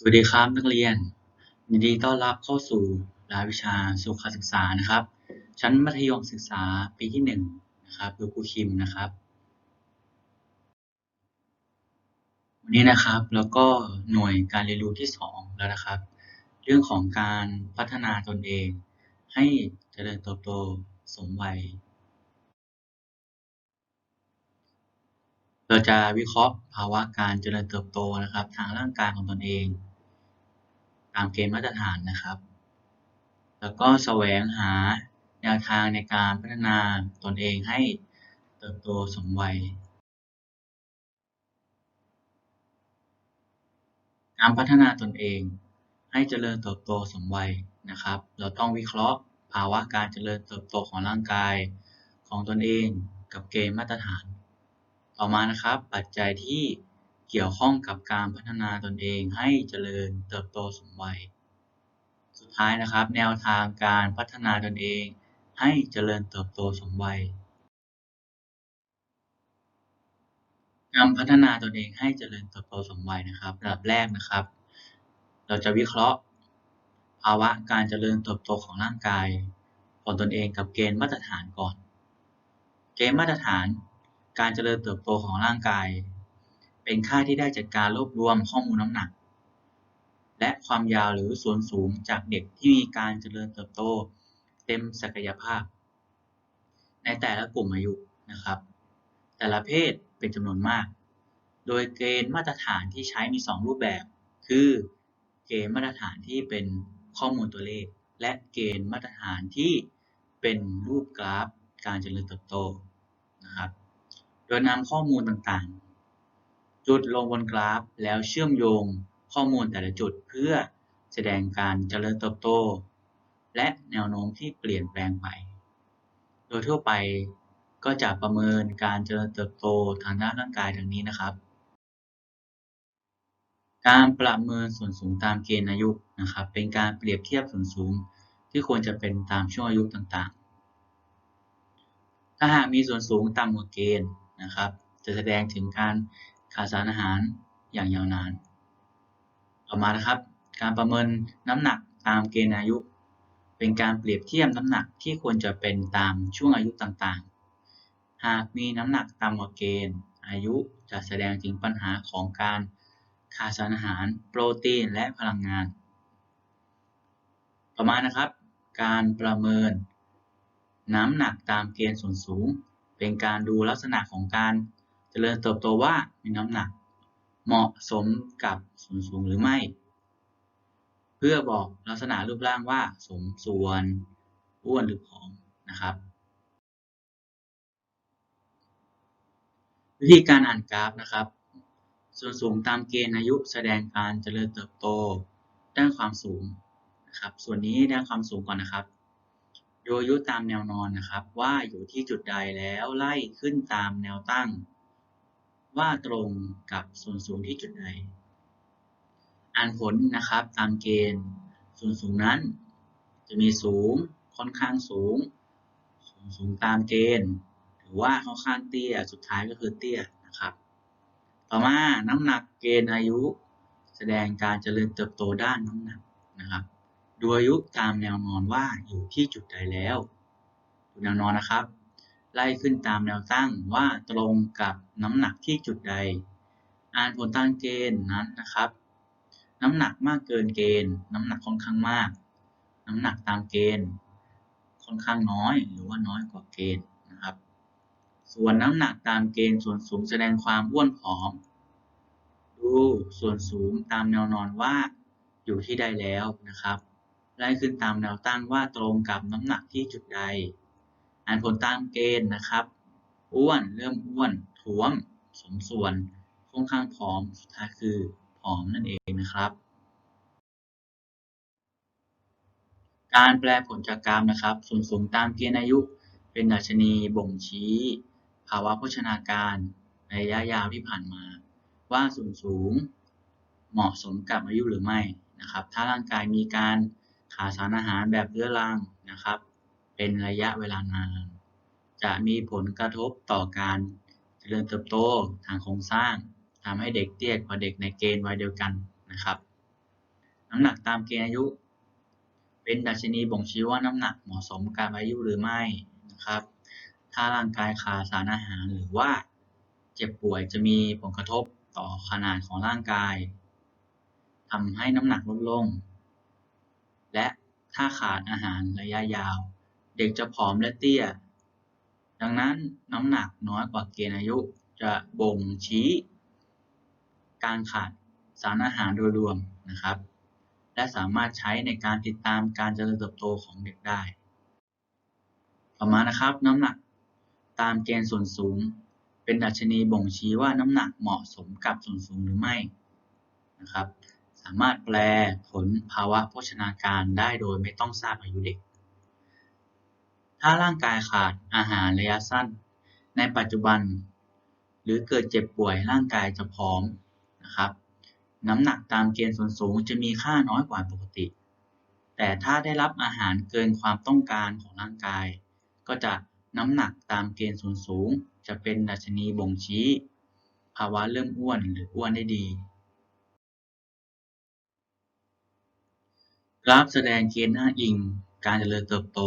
สวัสดีครับนักเรียน ยินดีต้อนรับเข้าสู่รายวิชาสุขศึกษานะครับ ชั้นมัธยมศึกษาปีที่หนึ่งนะครับโดยครูคิมนะครับ วันนี้นะครับแล้วก็หน่วยการเรียนรู้ที่สองแล้วนะครับ เรื่องของการพัฒนาตนเอง ให้เจริญเติบโตสมวัย เราจะวิเคราะห์ภาวะการเจริญเติบโตนะครับ ทางร่างกายของตนเองามเกณฑ์มาตรฐานนะครับ แล้วก็แสวงหาแนวทางในการพัฒนาตนเองให้เติบโตสมวัย การพัฒนาตนเอง ให้เจริญเติบโตสมวัยนะครับ เราต้องวิเคราะห์ภาวะการเจริญเติบโตของร่างกายของตนเองกับเกณฑ์มาตรฐาน ต่อมานะครับ ปัจจัยที่ เกี่ยวข้องกับการพัฒนาตนเองให้เจริญเติบโตสมวัย สุดท้ายนะครับ แนวทางการพัฒนาตนเองให้เจริญเติบโตสมวัย การพัฒนาตนเองให้เจริญเติบโตสมวัยนะครับระดับแรกนะครับ เราจะวิเคราะห์ภาวะการเจริญเติบโตของร่างกายของตนเองกับเกณฑ์มาตรฐานก่อน เกณฑ์มาตรฐานการเจริญเติบโตของร่างกาย เป็นค่าที่ได้จากการรวบรวมข้อมูลน้ำหนัก และความยาวหรือส่วนสูงจากเด็กที่มีการเจริญเติบโต เต็มศักยภาพ ในแต่ละกลุ่มอายุนะครับ แต่ละเพศเป็นจำนวนมาก โดยเกณฑ์มาตรฐานที่ใช้มี 2 รูปแบบ คือเกณฑ์มาตรฐานที่เป็นข้อมูลตัวเลข และเกณฑ์มาตรฐานที่เป็นรูปกราฟการเจริญเติบโตนะครับ โดยนำข้อมูลต่างๆ จุดลงบนกราฟ แล้วเชื่อมโยงข้อมูลแต่ละจุดเพื่อแสดงการเจริญเติบโต และแนวโน้มที่เปลี่ยนแปลงไป โดยทั่วไปก็จะประเมินการเจริญเติบโตทางด้านร่างกายดังนี้นะครับ การประเมินส่วนสูงตามเกณฑ์อายุนะครับ เป็นการเปรียบเทียบส่วนสูงที่ควรจะเป็นตามช่วงอายุต่างๆ ถ้าหากมีส่วนสูงต่ำกว่าเกณฑ์นะครับ จะแสดงถึงการ ขาดสารอาหารอย่างยาวนาน ต่อมานะครับ การประเมินน้ำหนักตามเกณฑ์อายุ เป็นการเปรียบเทียบน้ำหนักที่ควรจะเป็นตามช่วงอายุต่างๆ หากมีน้ำหนักต่ำกว่าเกณฑ์ อายุจะแสดงถึงปัญหาของการขาดสารอาหาร โปรตีนและพลังงาน ต่อมานะครับ การประเมินน้ำหนักตามเกณฑ์ส่วนสูง เป็นการดูลักษณะของการ เจริญเติบโตว่ามีน้ำหนัก เหมาะสมกับส่วนสูงหรือไม่ เพื่อบอกลักษณะรูปร่างว่าสมส่วนอ้วนหรือผอมนะครับ วิธีการอ่านกราฟนะครับ ส่วนสูงตามเกณฑ์อายุแสดงการเจริญเติบโตด้านความสูงนะครับ ส่วนนี้ด้านความสูงก่อนนะครับโดยอายุตามแนวนอนนะครับ ว่าอยู่ที่จุดใดแล้วไล่ขึ้นตามแนวตั้ง ว่าตรงกับส่วนสูงที่จุดใด อ่านผลนะครับตามเกณฑ์ ส่วนสูงนั้น จะมีสูงค่อนข้างสูง สูงสูงตามเกณฑ์หรือว่าค่อนข้างเตี้ย สุดท้ายก็คือเตี้ยนะครับ ต่อมาน้ำหนักเกณฑ์อายุ แสดงการเจริญเติบโตด้านน้ำหนักนะครับดยอายุตามแนวนอนว่าอยู่ที่จุดใดแล้วดูแนวนอนนะครับ ไล่ขึ้นตามแนวตั้งว่าตรงกับน้ำหนักที่จุดใด อ่านผลตามเกณฑ์นั้นนะครับ น้ำหนักมากเกินเกณฑ์ น้ำหนักค่อนข้างมาก น้ำหนักตามเกณฑ์ค่อนข้างน้อยหรือว่าน้อยกว่าเกณฑ์นะครับ ส่วนน้ำหนักตามเกณฑ์ส่วนสูงแสดงความอ้วนผอม ดูส่วนสูงตามแนวนอนว่าอยู่ที่ใดแล้วนะครับ ไล่ขึ้นตามแนวตั้งว่าตรงกับน้ำหนักที่จุดใด อ่านผลตามเกณฑ์นะครับ อ้วน เริ่มอ้วนท้วม สมส่วน ค่อนข้างผอม สุดท้ายคือผอมนั่นเองนะครับ การแปลผลจากกรามนะครับ ส่วนสูงตามเกณฑ์อายุ เป็นดัชนีบ่งชี้ ภาวะโภชนาการในระยะยาวที่ผ่านมา ว่าส่วนสูง เหมาะสมกับอายุหรือไม่นะครับ ถ้าร่างกายมีการขาดสารอาหารแบบเรื้อรังนะครับ เป็นระยะเวลานาน จะมีผลกระทบต่อการเจริญเติบโตทางโครงสร้างทำให้เด็กเตี้ยกว่าเด็กในเกณฑ์วัยเดียวกันนะครับน้ำหนักตามเกณฑ์อายุ เป็นดัชนีบ่งชี้ว่าน้ำหนักเหมาะสมกับอายุหรือไม่นะครับ ถ้าร่างกายขาดสารอาหารหรือว่าเจ็บป่วยจะมีผลกระทบต่อขนาดของร่างกายทำให้น้ำหนักลดลง และถ้าขาดอาหารระยะยาว เด็กจะผอมและเตี้ย ดังนั้นน้ำหนักน้อยกว่าเกณฑ์อายุจะบ่งชี้ การขาดสารอาหารโดยรวมนะครับ และสามารถใช้ในการติดตามการเจริญเติบโตของเด็กได้ ต่อมานะครับ น้ำหนักตามเกณฑ์ส่วนสูง เป็นดัชนีบ่งชี้ว่าน้ำหนักเหมาะสมกับส่วนสูงหรือไม่นะครับ สามารถแปลผลภาวะโภชนาการได้โดยไม่ต้องทราบอายุเด็ก ถ้าร่างกายขาดอาหารระยะสั้น ในปัจจุบัน หรือเกิดเจ็บป่วยร่างกายจะพร้อมนะครับน้ำหนักตามเกณฑ์ส่วนสูงจะมีค่าน้อยกว่าปกติ แต่ถ้าได้รับอาหารเกินความต้องการของร่างกาย ก็จะน้ำหนักตามเกณฑ์ส่วนสูง จะเป็นดัชนีบ่งชี้ ภาวะเริ่มอ้วนหรืออ้วนได้ดี กราฟแสดงเกณฑ์อ้างอิง การเจริญเติบโต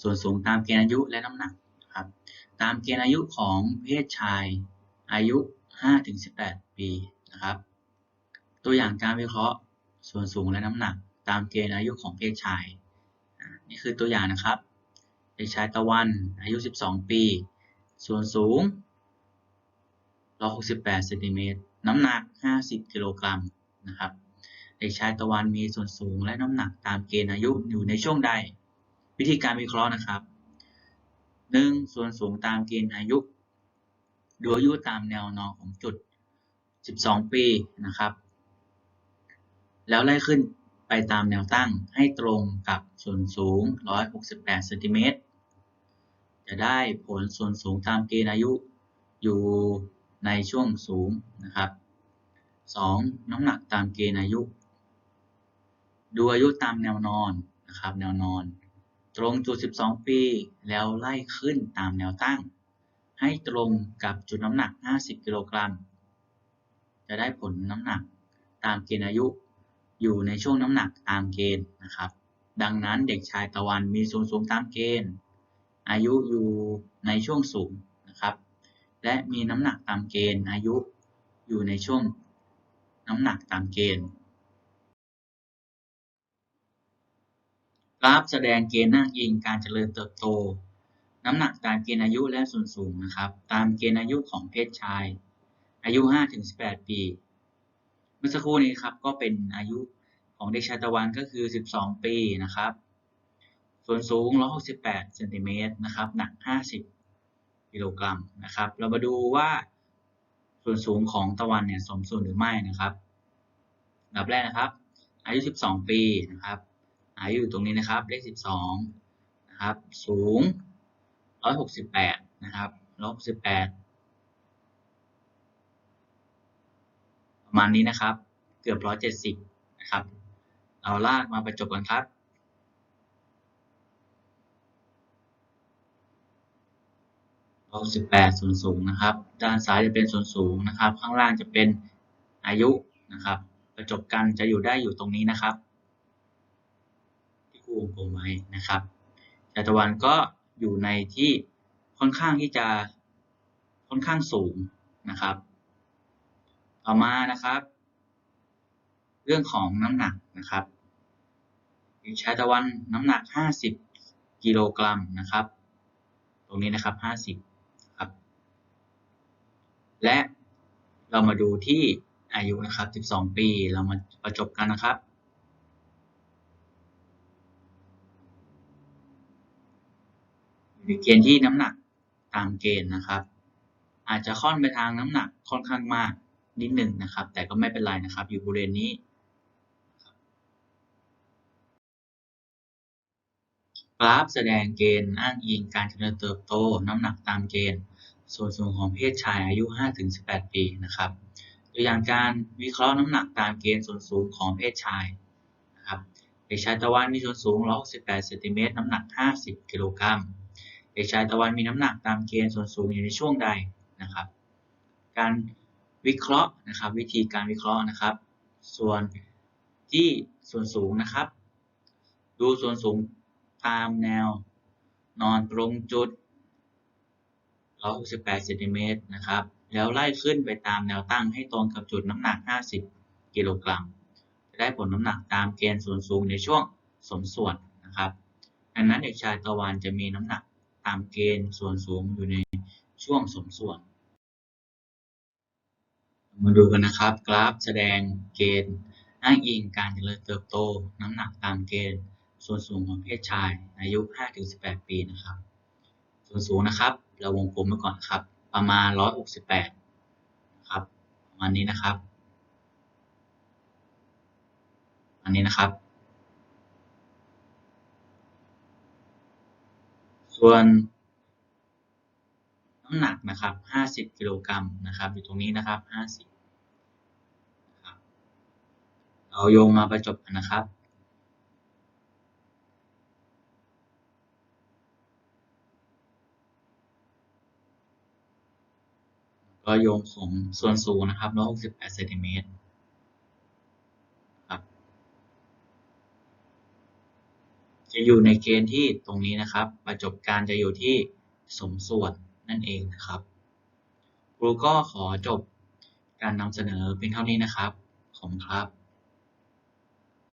ส่วนสูงตามเกณฑ์อายุและน้ำหนักครับ ตามเกณฑ์อายุของเพศชายอายุ 5-18 ปีนะครับ ตัวอย่างการวิเคราะห์ส่วนสูงและน้ำหนัก ตามเกณฑ์อายุของเพศชายนี่คือตัวอย่างนะครับเด็กชายตะวันอายุ 12 ปี ส่วนสูง168เซนติเมตรน้ำหนัก 50 กิโลกรัมนะครับ เด็กชายตะวันมีส่วนสูงและน้ำหนักตามเกณฑ์อายุอยู่ในช่วงใด วิธีการวิเคราะห์นะครับ 1. ส่วนสูงตามเกณฑ์อายุ ดูอายุตามแนวนอนของจุด 12 ปีนะครับ แล้วไล่ขึ้นไปตามแนวตั้งให้ตรงกับส่วนสูง 168เซนติเมตรจะได้ผลส่วนสูงตามเกณฑ์อายุอยู่ในช่วงสูงนะครับ 2. น้ำหนักตามเกณฑ์อายุ ดูอายุตามแนวนอนนะครับ แนวนอน ตรงจุด 12 ปี แล้วไล่ขึ้นตามแนวตั้ง ให้ตรงกับจุดน้ำหนัก 50 กิโลกรัม จะได้ผลน้ำหนักตามเกณฑ์อายุ อยู่ในช่วงน้ำหนักตามเกณฑ์นะครับ ดังนั้นเด็กชายตะวันมีส่วนสูงตามเกณฑ์ อายุอยู่ในช่วงสูงนะครับ และมีน้ำหนักตามเกณฑ์อายุอยู่ในช่วงน้ำหนักตามเกณฑ์ กราฟแสดงเกณฑ์อ้างอิงการเจริญเติบโต น้ำหนักตามเกณฑ์อายุและส่วนสูงนะครับ ตามเกณฑ์อายุของเพศชาย อายุ 5-18 ปี เมื่อสักครู่นี้ครับก็เป็นอายุของเด็กชายตะวันก็คือ 12 ปีนะครับ ส่วนสูง 168เซนติเมตรนะครับ หนัก 50 กิโลกรัมนะครับ เรามาดูว่าส่วนสูงของตะวันเนี่ยสมส่วนหรือไม่นะครับดับแรกนะครับ อายุ 12 ปีนะครับ อายอยู่ตรงนี้นะครับ เลข 12 นะครับ สูง 168 นะครับ168ประมาณนี้นะครับ เกือบ 170 นะครับ เอาลากมาประจบกันครับ168ส่วนสูงนะครับ ด้านซ้ายจะเป็นส่วนสูงนะครับ ข้างล่างจะเป็นอายุนะครับ ประจบกันจะอยู่ได้อยู่ตรงนี้นะครับ ครูวงกลมไว้นะครับชาตวันก็อยู่ในที่ค่อนข้างที่จะค่อนข้างสูงนะครับ ต่อมานะครับ เรื่องของน้ำหนักนะครับเด็กชายตะวันน้ำหนัก 50 กิโลกรัมนะครับ ตรงนี้นะครับ 50ครับ และเรามาดูที่อายุนะครับ 12 ปี เรามาประจบกันนะครับ อยู่เกณฑ์ที่น้ำหนักตามเกณฑ์นะครับ อาจจะค่อนไปทางน้ำหนักค่อนข้างมากนิดหนึ่งนะครับ แต่ก็ไม่เป็นไรนะครับ อยู่บริเวณนี้กราฟแสดงเกณฑ์อ้างอิงการเจริญเติบโต น้ำหนักตามเกณฑ์ ส่วนสูงของเพศชายอายุ 5-18 ปีนะครับตัวอย่างการวิเคราะห์น้ำหนักตามเกณฑ์ส่วนสูงของเพศชายนะครับเด็กชายตะวันมีส่วนสูง 168 เซนติเมตร น้ำหนัก 50 กิโลกรัม เด็กชายตะวันมีน้ำหนักตามเกณฑ์ส่วนสูงอยู่ในช่วงใดนะครับ การวิเคราะห์นะครับ วิธีการวิเคราะห์นะครับ ส่วนที่ส่วนสูงนะครับ ดูส่วนสูงตามแนวนอนตรงจุด168เซนติเมตรนะครับ แล้วไล่ขึ้นไปตามแนวตั้งให้ตรงกับจุดน้ำหนัก 50 กิโลกรัม จะได้ผลน้ำหนักตามเกณฑ์ส่วนสูงในช่วงสมส่วนนะครับ ดังนั้นเด็กชายตะวันจะมีน้ำหนัก ตามเกณฑ์ส่วนสูงอยู่ในช่วงสมส่วน มาดูกันนะครับ กราฟแสดงเกณฑ์อ้างอิงการเจริญเติบโต น้ำหนักตามเกณฑ์ ส่วนสูงของเพศชาย อายุ 5-18 ปีนะครับ ส่วนสูงนะครับ เราวงกลมไว้ก่อนครับ ประมาณ 168นะครับประมาณนี้นะครับ อันนี้นะครับ ส่วนน้ำหนักนะครับ 50 กิโลกรัมนะครับ อยู่ตรงนี้นะครับ 50นะครับเราโยงมาประจบกันนะครับก็โยงของส่วนสูงนะครับ168เซนติเมตรครับ จะอยู่ในเกณฑ์ที่ตรงนี้นะครับ ประจบการจะอยู่ที่สมส่วนนั่นเองนะครับครูก็ขอจบการนำเสนอเพียงเท่านี้นะครับ ขอบคุณครับ